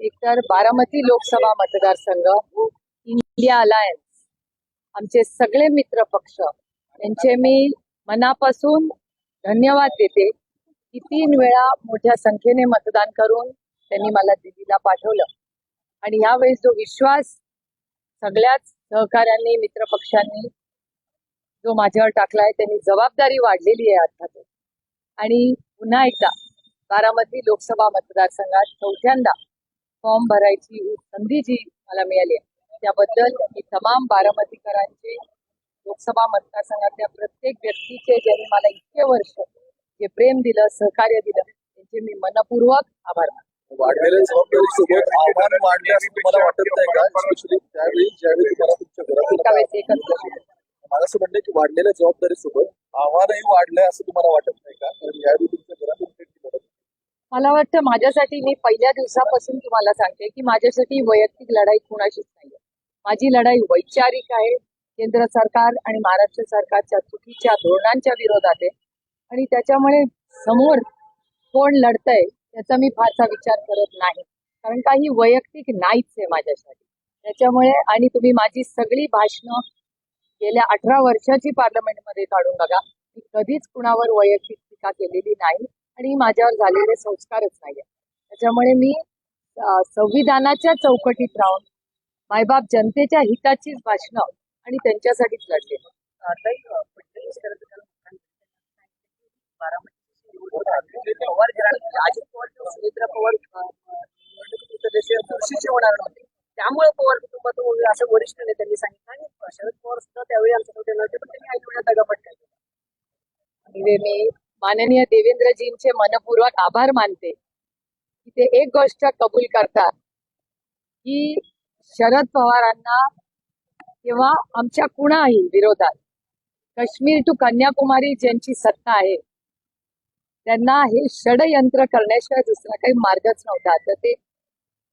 एकतर बारामती लोकसभा मतदारसंघ India alliance आमचे सगळे मित्र पक्ष यांचे मी मनापासून धन्यवाद देते. की तीन वेळा मोठ्या संख्येने मतदान करून त्यांनी मला दिल्लीला पाठवलं. आणि यावेळेस जो विश्वास सगळ्याच सहकाऱ्यांनी मित्रपक्षांनी जो माझ्यावर टाकलाय त्यांनी जबाबदारी वाढलेली आहे अर्थातच आणि पुन्हा एकदा बारामती लोकसभा मतदारसंघात चौथ्यांदा फॉर्म भरायची संधी जी मला मिळाली आहे. त्याबद्दल मी तमाम बारामतीकरांचे लोकसभा मतदारसंघातल्या प्रत्येक व्यक्तीचे ज्यांनी मला इतके वर्ष जे प्रेम दिलं सहकार्य दिलं त्यांचे मी मनपूर्वक आभार मानते. वाढलेल्या जबाबदारी सोबत आव्हान वाढले असं तुम्हाला वाटत नाही का? त्यावेळी ज्यावेळी तुम्हाला तुमच्या घरात. मला असं म्हणणं की वाढलेल्या जबाबदारी सोबत आव्हानही वाढलंय असं तुम्हाला वाटत नाही का? कारण यावेळी तुमच्या घरातून मला वाटतं माझ्यासाठी मी पहिल्या दिवसापासून तुम्हाला सांगते की माझ्यासाठी वैयक्तिक लढाई कुणाशीच नाहीये. माझी लढाई वैचारिक आहे. केंद्र सरकार आणि महाराष्ट्र सरकारच्या चुकीच्या धोरणांच्या विरोधात आहे. आणि त्याच्यामुळे समोर कोण लढतंय त्याचा मी फारसा विचार करत नाही. कारण काही वैयक्तिक नाहीच आहे माझ्यासाठी. त्याच्यामुळे आणि तुम्ही माझी सगळी भाषणं गेल्या अठरा वर्षाची पार्लमेंटमध्ये काढून बघा मी कधीच कुणावर वैयक्तिक टीका केलेली नाही आणि माझ्यावर झालेले संस्कारच नाही त्याच्यामुळे मी संविधानाच्या चौकटीत राहून मायबाप जनतेच्या हिताचीच भाषणं आणि त्यांच्यासाठीच लढले. पवार अजित पवार किंवा पवार निवडणुकीत सदस्य चुरशीचे होणार नव्हते. त्यामुळे पवार कुटुंबातून वगैरे असं वरिष्ठ नेत्यांनी सांगितलं आणि शरद पवार सुद्धा त्यावेळी आमच्याकडे नव्हते पण त्यांनी ऐन दगापट केला. मी माननीय देवेंद्रजींचे मनपूर्वक आभार मानते की ते एक गोष्ट कबूल करतात की शरद पवारांना किंवा आमच्या कुणाही विरोधात काश्मीर टू कन्याकुमारी ज्यांची सत्ता आहे त्यांना हे षडयंत्र करण्याशिवाय दुसरा काही मार्गच नव्हता. तर ते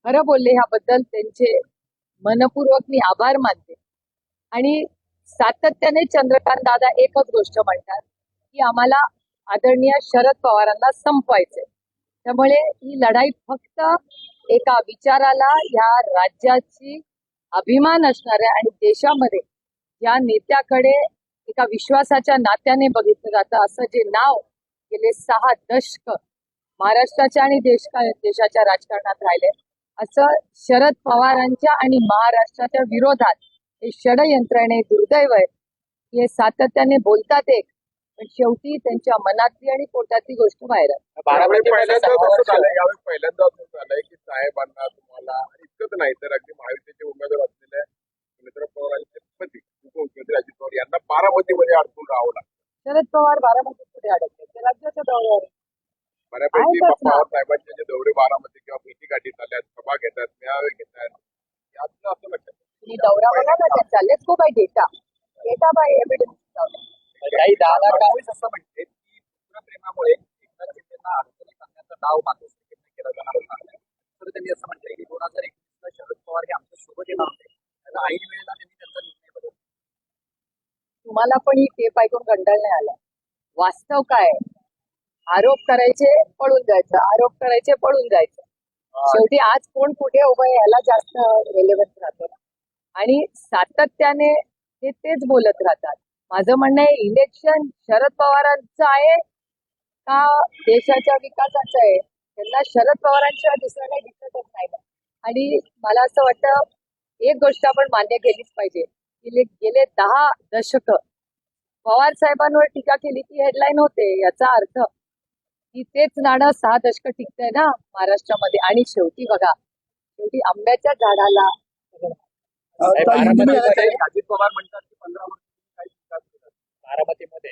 खरं बोलले ह्याबद्दल त्यांचे मनपूर्वक मी आभार मानते. आणि सातत्याने चंद्रकांत दादा एकच गोष्ट म्हणतात की आम्हाला आदरणीय शरद पवारांना संपवायचे त्यामुळे ही लढाई फक्त एका विचाराला या राज्याची अभिमान असणाऱ्या आणि देशामध्ये या नेत्याकडे एका विश्वासाच्या नात्याने बघितलं जातं असं जे नाव गेले सहा दशक महाराष्ट्राच्या आणि देश देशाच्या राजकारणात राहिले. असं शरद पवारांच्या आणि महाराष्ट्राच्या विरोधात हे षडयंत्रणेने दुर्दैव आहे की हे सातत्याने बोलतात एक पण शेवटी त्यांच्या मनातली आणि पोटातली गोष्ट बाहेर पहिल्यांदा असं झालंय. यावेळी पहिल्यांदा असं झालंय की साहेबांना तुम्हाला इतकंच नाही तर अगदी महायुतीचे उमेदवार असलेल्या सुमित्रा पवारांचे पती उपमुख्यमंत्री अजित पवार यांना बारामतीमध्ये अडकून राहावं लागतं. शरद पवार बारामतीत कुठे अडकले. ते राज्याच्या दौऱ्यावर. बऱ्यापैकी. पवार साहेबांचे जे दौरे बारामती किंवा भेटी गाठी झाल्यात सभा घेतात मेळावे घेतात असं लक्षात दौरा बघा ना त्याचा let's go by data. Data by evidence काही दहा लाख असं म्हणते की प्रेमामुळे एकनाथ शिंदेना अडचणीत आणण्याचं नाव मातोश्री केलं जाणार नाही तर त्यांनी असं म्हटलंय की दोन हजार एकवीस शरद पवार हे आमच्यासोबत येणार होते. त्याचा ऐन वेळेला त्यांनी त्यांचा निर्णय बदलला. तुम्हाला पण ही टेप ऐकून कंटाळ नाही आला. वास्तव काय आहे? आरोप करायचे पळून जायचं. आरोप करायचे पळून जायचं. शेवटी आज कोण कुठे उभं आहे ह्याला जास्त रेलेव्हन्स राहतो ना. आणि सातत्याने ते तेच बोलत राहतात. माझं म्हणणं आहे इलेक्शन शरद पवारांचं आहे का देशाच्या विकासाचं आहे? त्यांना शरद पवारांशिवाय दुसरं काही दिसतच नाही. आणि मला असं वाटतं एक गोष्ट आपण मान्य केलीच पाहिजे. गेले गेले दहा दशक पवार साहेबांवर टीका केली की हेडलाईन होते याचा अर्थ की तेच नाणं सहा दशक टिकतंय ना महाराष्ट्रामध्ये. आणि शेवटी बघा शेवटी आंब्याच्या झाडाला बारामतीमध्ये अजित पवार म्हणतात की पंधरा वर्ष काही विकास केला बारामतीमध्ये.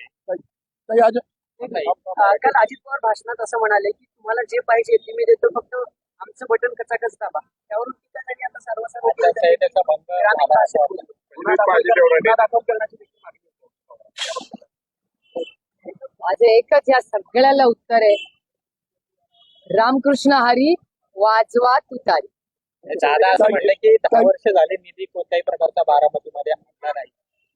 काही अजून अं, काल अजित पवार भाषणात असं म्हणाले की तुम्हाला जे पाहिजे ते मी देतो फक्त आमचं बटन कचाकच दाबा. त्यावरून टीका झाली आता सर्वसाधारण भंग ग्रामीण भाषेत गुन्हा दाखल करण्याची देखील मागणी. माझं एकच या सगळ्याला उत्तर आहे. रामकृष्ण हरी वाजवा तुतारी दादा असं म्हटलं की दहा वर्ष झाले निधी कोणत्याही प्रकारचा बारामतीमध्ये आणला नाही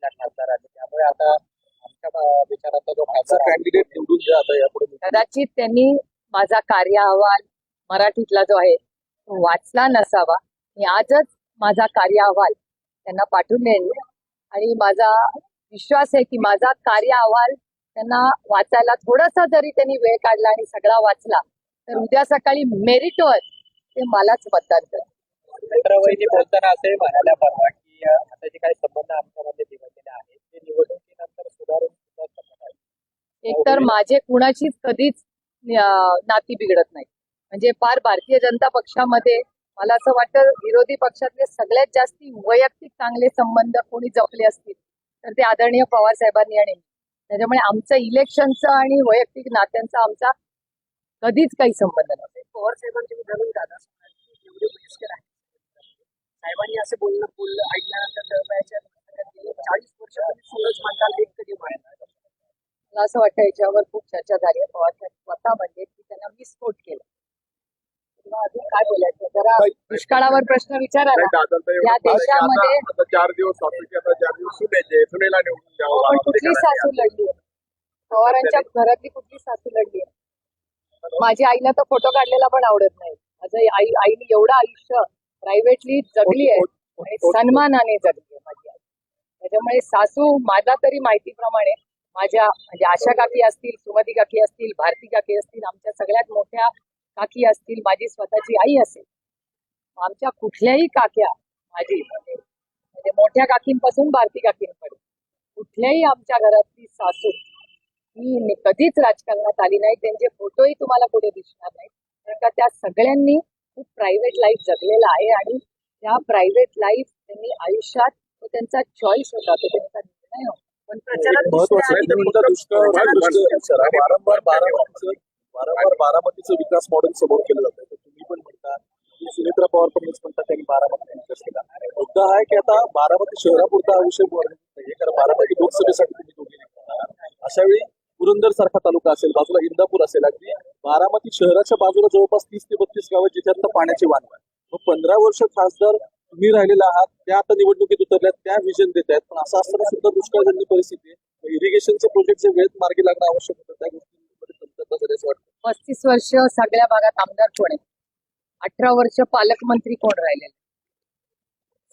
त्यामुळे आता आमच्या विचाराचा जो कॅन्डिडेट निवडून जे आता यापुढे. कदाचित त्यांनी माझा कार्य अहवाल मराठीतला जो आहे तो वाचला नसावा. मी आजच माझा कार्य अहवाल त्यांना पाठवून देईन. आणि माझा विश्वास आहे की माझा कार्य अहवाल त्यांना वाचायला थोडासा जरी त्यांनी वेळ काढला आणि सगळा वाचला तर उद्या सकाळी मेरिटवर ते मलाच मतदान मित्रवहिनी बोलताना असे म्हणाल्या परवा की आता जे काही संबंध आमच्यामध्ये बिघडलेले आहेत ते निवडणुकीनंतर सुधारून एकतर माझे कुणाशीच कधीच नाती बिघडत नाही म्हणजे फार भारतीय जनता पक्षामध्ये मला असं वाटतं विरोधी पक्षातले सगळ्यात जास्ती वैयक्तिक चांगले संबंध कोणी जपले असतील तर ते आदरणीय पवार साहेबांनी आणि. त्याच्यामुळे आमचं इलेक्शनचं आणि वैयक्तिक नात्यांचा आमचा कधीच काही संबंध नव्हता. पवार साहेबांचे विधान दादा एवढे वयस्कर आहेत साहेबांनी असं बोलणं बोललं ऐकल्यानंतर चाळीस वर्षापूर्वी सूरज मंडाल एक कधी मला असं वाटतं याच्यावर खूप चर्चा झाली आहे. पवार साहेब स्वतः म्हणजे की त्यांना विस्फोट केला. अजून काय बोलायचं? जरा दुष्काळावर प्रश्न विचारा ना या देशामध्ये आता चार दिवस सासूचे आता चार दिवस सुनेचे सुनेला निवडून द्यावं पण कुठली सासू लढली? आहे? पवारांच्या घरातली कुठली सासू लढली? आहे? माझ्या आईला तर फोटो काढलेला पण आवडत नाही. माझं आई आईने एवढं आयुष्य प्रायव्हेटली जगली आहे. आणि सन्मानाने जगली आहे माझी आई. त्याच्यामुळे सासू माझा तरी माहितीप्रमाणे माझ्या म्हणजे आशा काकी असतील सुमती काकी असतील भारती काकी असतील आमच्या सगळ्यात मोठ्या काकी असतील माझी स्वतःची आई असेल आमच्या कुठल्याही काक्या माझी म्हणजे म्हणजे मोठ्या काकींपासून भारती काकींकडे कुठल्याही आमच्या घरातली सासू ही कधीच राजकारणात आली नाही त्यांचे फोटोही तुम्हाला कुठे दिसणार नाही कारण का त्या सगळ्यांनी खूप प्रायव्हेट लाईफ जगलेला आहे आणि त्या प्रायव्हेट लाईफ त्यांनी आयुष्यात तो त्यांचा चॉईस होता तो त्यांचा निर्णय होता पण प्रचारात हा वारंवार वारंवार बारामतीचं विकास मॉडेल समोर केलं जातं. तुम्ही पण म्हणता की सुनेत्रा पवार पण म्हणता त्यांनी बारामती विकास केला. मुद्दा आहे की आता बारामती शहरापुरता हा विषय कारण बारामती लोकसभेसाठी तुम्ही दोघे अशा वेळी पुरंदर सारखा तालुका असेल बाजूला इंदापूर असेल अगदी बारामती शहराच्या बाजूला जवळपास तीस ते बत्तीस गावं जिथे आता पाण्याची वाण मग पंधरा वर्ष खासदार तुम्ही राहिलेला आहात त्या आता निवडणुकीत उतरल्यात त्या विजन देत आहेत पण असं असताना सुद्धा दुष्काळजन्य परिस्थिती इरिगेशनचे प्रोजेक्ट जे वेळेत मार्गी लागणं आवश्यक होतं त्या असं वाटतं पस्तीस वर्ष सगळ्या भागात आमदार कोण आहे अठरा वर्ष पालकमंत्री कोण राहिलेले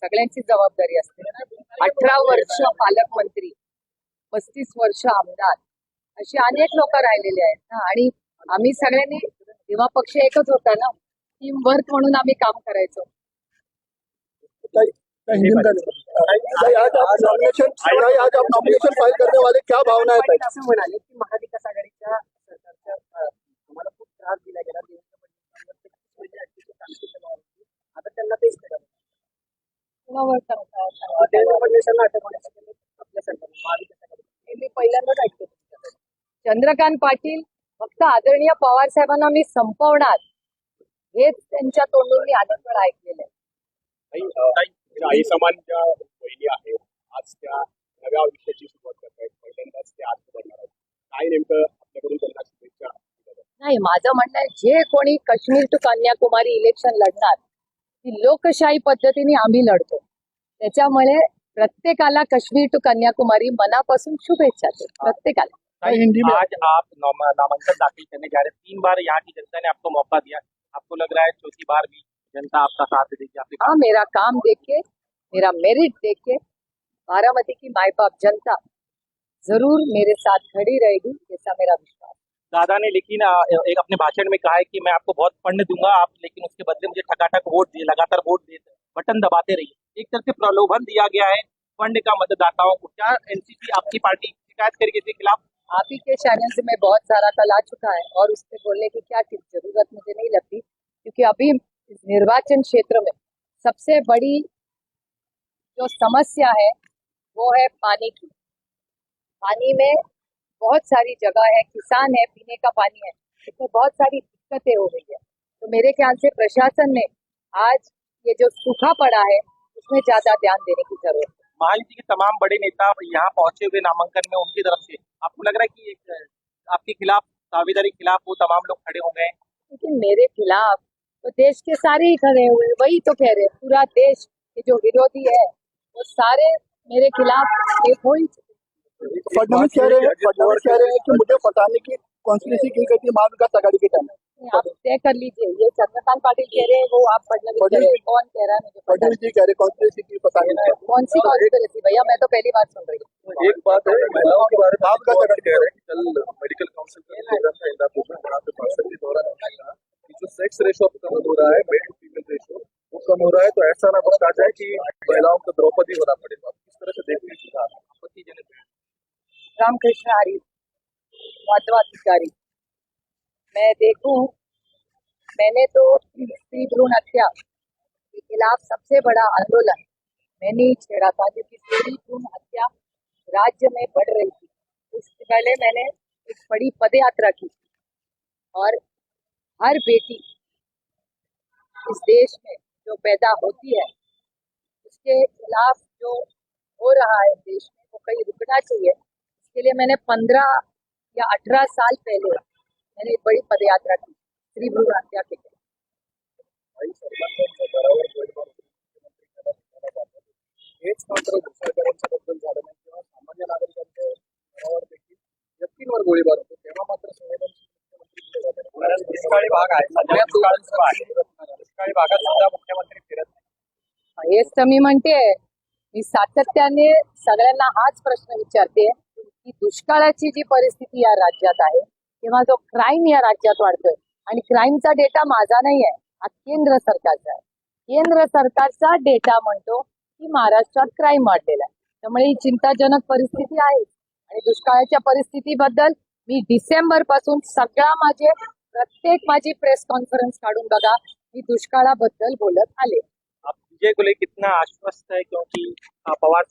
सगळ्यांची जबाबदारी असते अठरा वर्ष पालकमंत्री पस्तीस वर्ष आमदार अशी अनेक लोक राहिलेली आहेत ना आणि आम्ही सगळ्यांनी तेव्हा पक्ष एकच होता ना टीम वर्क म्हणून आम्ही काम करायचो आज आज नॉमिनेशन आज करने वाले क्या भावना है असं म्हणाले की महाविकास आघाडीच्या सरकारच्या अं, आम्हाला खूप त्रास दिला गेला देवेंद्र फडणवीसांवर तेहतीस महिने अटकेची कारवाई केली होती. आता त्यांना तेच करावं कुणावर सांगता? देवेंद्र फडणवीसांना अटक होण्यासाठी आपल्या सरकारने महाविकास आघाडी हे मी पहिल्यांदाच ऐकते तुमच्याकडे. चंद्रकांत पाटील फक्त आदरणीय पवार साहेबांना मी संपवणार हेच त्यांच्या तोंडून मी अनेक वेळा ऐकलेलं आहे आई समान ज्या बहिणी आहेत आज त्या नव्या आयुष्याची सुरुवात करत आहेत पहिल्यांदाच ते आज बनणार आहेत काय नेमकं आपल्याकडून त्यांना शुभेच्छा? नाही माझं म्हणणं आहे जे कोणी काश्मीर टू कन्याकुमारी इलेक्शन लढणार ती लोकशाही पद्धतीने आम्ही लढतो. त्याच्यामुळे प्रत्येकाला काश्मीर टू कन्याकुमारी मनापासून शुभेच्छा देतो. प्रत्येकाला. आज आप नाम- नामांकन दाखिल करने जा रहे हैं. तीन बार यहाँ की जनता ने आपको मौका दिया। आपको लग रहा है चौथी बार भी जनता आपका साथ देगी आपके हाँ मेरा काम देख के मेरा मेरिट देख के बारामती की माई बाप जनता जरूर मेरे साथ खड़ी रहेगी ऐसा मेरा विश्वास है। दादा ने लेकिन एक अपने भाषण में कहा है कि मैं आपको बहुत फंड दूँगा आप, लेकिन उसके बदले मुझे ठकाठक वोट दिए, लगातार वोट दिए, बटन दबाते रहिए। एक तरह से प्रलोभन दिया गया है फंड का मतदाताओं को। क्या एनसीपी आपकी पार्टी शिकायत करेगी इसके खिलाफ? आप ही के चैनल से मैं बहुत सारा कल आ चुका है और उससे बोलने की क्या ज़रूरत मुझे नहीं लगती, क्योंकि अभी निर्वाचन क्षेत्र में सबसे बड़ी जो समस्या है, वो है पानी की। पानी में बहुत सारी जगह है किसान है पीने का पानी है इसमें बहुत सारी दिक्कतें हो गई है। तो मेरे ख्याल से प्रशासन ने आज ये जो सूखा पड़ा है उसमें ज़्यादा ध्यान देने की ज़रूरत है। महायुति के तमाम बड़े नेता यहाँ पहुँचे हुए नामांकन में उनकी तरफ़ से आपको लग रहा है कि एक, आपके खिलाफ दावेदारी खिलाफ वो तमाम लोग खड़े हो गए लेकिन मेरे खिलाफ तो देश के सारे ही खड़े हुए वही तो कह रहे हैं पूरा देश के जो विरोधी है वो सारे मेरे खिलाफ एक हो ही चुके। फडणवीस कह रहे हैं फडणवीस कह रहे हैं कि मुझे फंसाने की कॉन्स्पिरेसी की गई थी महाविकास आघाड़ी के टाइम आप तय कर लीजिए ये चंद्रकांत पाटिल कह रहे हैं वो आप फडणवीस कह रहे हैं कौन कह रहा है मुझे पता फडणवीस जी कह रहे कॉन्स्पिरेसी की फंसाने की कौन सी कॉन्स्पिरेसी भैया मैं तो पहली बार सुन रही हूँ। एक बात है महिलाओं के बारे में आप आपका क्या कह रहे हैं। कि कल मेडिकल काउंसिल का प्रोग्राम था इंदापुर में वहाँ पे भाषण के दौरान उन्होंने कहा कि जो सेक्स रेशो कम हो रहा है मेल टू फीमेल रेशो वो कम हो रहा है तो ऐसा ना बस आ जाए कि महिलाओं को द्रौपदी होना पड़ेगा। आप किस तरह से देखते हैं रामकृष्ण हरी माधवाधिकारी। मैं देखूं मैंने तो स्त्री भ्रूण हत्या के खिलाफ सबसे बड़ा आंदोलन मैंने ही छेड़ा था क्योंकि स्त्री भ्रूण हत्या राज्य में बढ़ रही थी। उससे पहले मैंने एक बड़ी पद यात्रा की और हर बेटी इस देश में जो पैदा होती है उसके खिलाफ जो हो रहा है देश में वो कहीं रुकना चाहिए। इसके लिए मैंने पंद्रह या अठारह साल पहले मैंने एक बड़ी पद यात्रा की स्त्री भ्रूण हत्या के लिए भाई सरकारच्या दरावर गोळीबार होतो. हेच मात्र घुसळकरांच्या बद्दल झालं नाही किंवा सामान्य नागरिकांच्या दरावर देखील व्यक्तींवर गोळीबार होतो तेव्हा मात्र संवेदनशील मुख्यमंत्री केले जातात. दुष्काळी भाग आहे दुष्काळी भागात सुद्धा मुख्यमंत्री फिरत नाही हेच तर मी म्हणते मी सातत्याने सगळ्यांना हाच प्रश्न विचारते की दुष्काळाची जी परिस्थिती या राज्यात आहे किंवा जो क्राईम या राज्यात वाढतोय आणि क्राईमचा डेटा माझा नाही आहे हा केंद्र सरकारचा आहे. केंद्र सरकारचा डेटा म्हणतो की महाराष्ट्रात क्राईम वाढलेला आहे. त्यामुळे ही चिंताजनक परिस्थिती आहे. आणि दुष्काळाच्या परिस्थितीबद्दल मी डिसेंबरपासून सगळा माझे प्रत्येक माझी प्रेस कॉन्फरन्स काढून बघा मी दुष्काळाबद्दल बोलत आले. आप विजय को कितना आश्वस्त है क्योंकि पवार